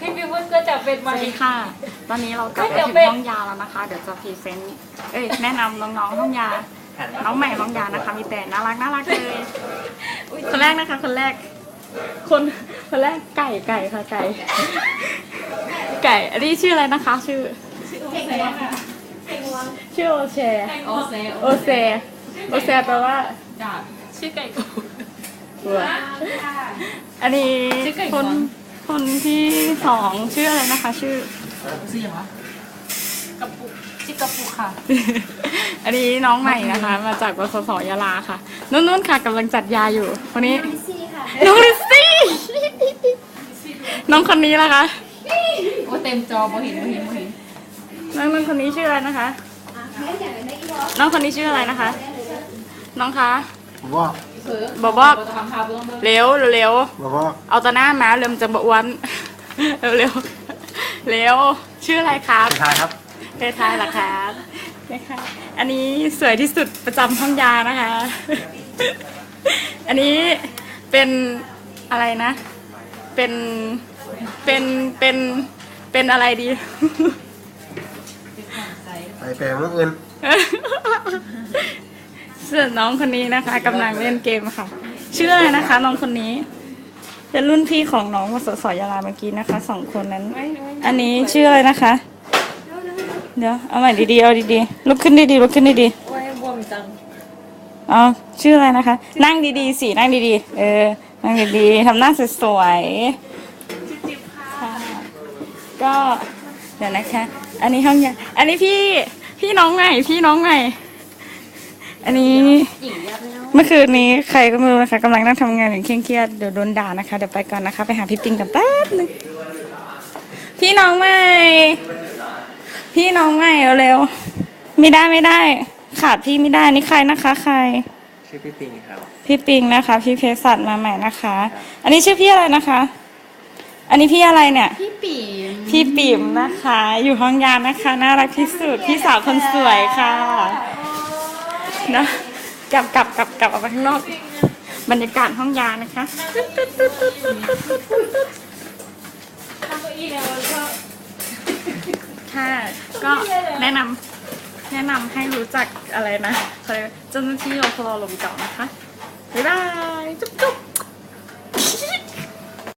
พี่พิมพ์ก็จะเป็นสมาวัสดีค่ะ ตอนนี้เรากลับไม่มาจำถึงเป็นห้องยาแล้วนะคะ เดี๋ยวจะพรีเซนต์ เอ้ยแนะนำน้องๆห้องยา น้องใหม่ห้องยานะคะ มีแต่น่ารักน่ารักเลย คนแรกนะคะ คนแรก คนคนแรกไก่ไก่ค่ะไก่ ไก่อันนี้ชื่ออะไรนะคะ ชื่อชื่อโอเชโอเซโอเซโอเซแปลว่าจ้าชื่อไก่กูตัวอันนี้ชื่อไก่คงวงน คนที่สองชื่ออะไรนะคะ ชื่อชื่อยังวะกระปุกชื่อกระปุกค่ะ อันนี้น้องใหม่นะคะ มาจากบสสยาลาค่ะนุ่นๆค่ะกำลังจัดยาอยู่คนนี้น้องลิซซี่ น้องคนนี้ล่ะคะโอ้เต็มจอบ่เห็นบ่เห็นบ่เห็นน้องนุ่นคนนี้ชื่ออะไรนะคะ น้องคนนี้ชื่ออะไรนะคะ น้องคะ บอกว่าเสือบอกว่าจะทำพาเบื้องเบื้องเร็วเร็วบอกว่าเอาตัวหน้ามาเริ่มจะบอ้วนเร็วเร็วเร็วชื่ออะไรครับสุดท้ายครับเพทายเหรอครับนะคะอันนี้สวยที่สุดประจำห้องยานะคะ อันนี้เป็นอะไรนะ เป็นเป็นเป็นเป็นอะไรดีไปแปลงเรื่องอื่นส่ว นน้องคนนี้นะคะกำลังเล่นเกมค่ะ ชื่ออะไรนะคะ น้องคนนี้ เป็นรุ่นพี่ของน้องวสสยาลาเมื่อกี้นะคะสองคนนั้น อันนี้ชื่ออะไรนะคะ เดี๋ยวเอาใหม่ดีๆเอาดีๆลุกขึ้นดีๆลุกขึ้นดีๆโอ้บวมจังเอาชื่ออะไรนะคะ นั่งดีๆสินั่งดีๆ เออ นั่งดีๆทำหน้าสวยๆค่ะก็เดี๋ยวนะคะ อันนี้ห้องยาอันนี้พี่พี่น้องใหม่พี่น้องใหม่ อันนี้เมื่อคืนนี้ใครก็ไม่รู้นะคะกำลังนั่งทำงานอย่างเคร่งเครียดเดี๋ยวโดนด่านะคะเดี๋ยวไปก่อนนะคะ ไปหาพี่ปิงกันแป๊บนึงพี่น้องใหม่ พี่น้องใหม่เร็วๆไม่ได้ไม่ได้ ขาดพี่ไม่ได้นี่ใครนะคะ ใคร ชื่อพี่ปิงครับ พี่ปิงนะคะ พี่เพชรสัตว์มาใหม่นะคะ อันนี้ชื่อพี่อะไรนะคะ อันนี้พี่อะไรเนี่ย พี่ปีมพี่ปิ่มนะคะ อยู่ห้องยานะคะ น่ารักที่สุดพี่สาวคนสวยค่ะ เนะกลับกลับกลับกลับออกไปข้างนอก บรรยากาศห้องยานะคะถ้าก็ค่ะก็แนะนำแนะนำให้รู้จักอะไรนะเขาเรียกเจ้าหน้าที่รพลลมเก่านะคะ บ๊ายบาย จุ๊บจุ๊บ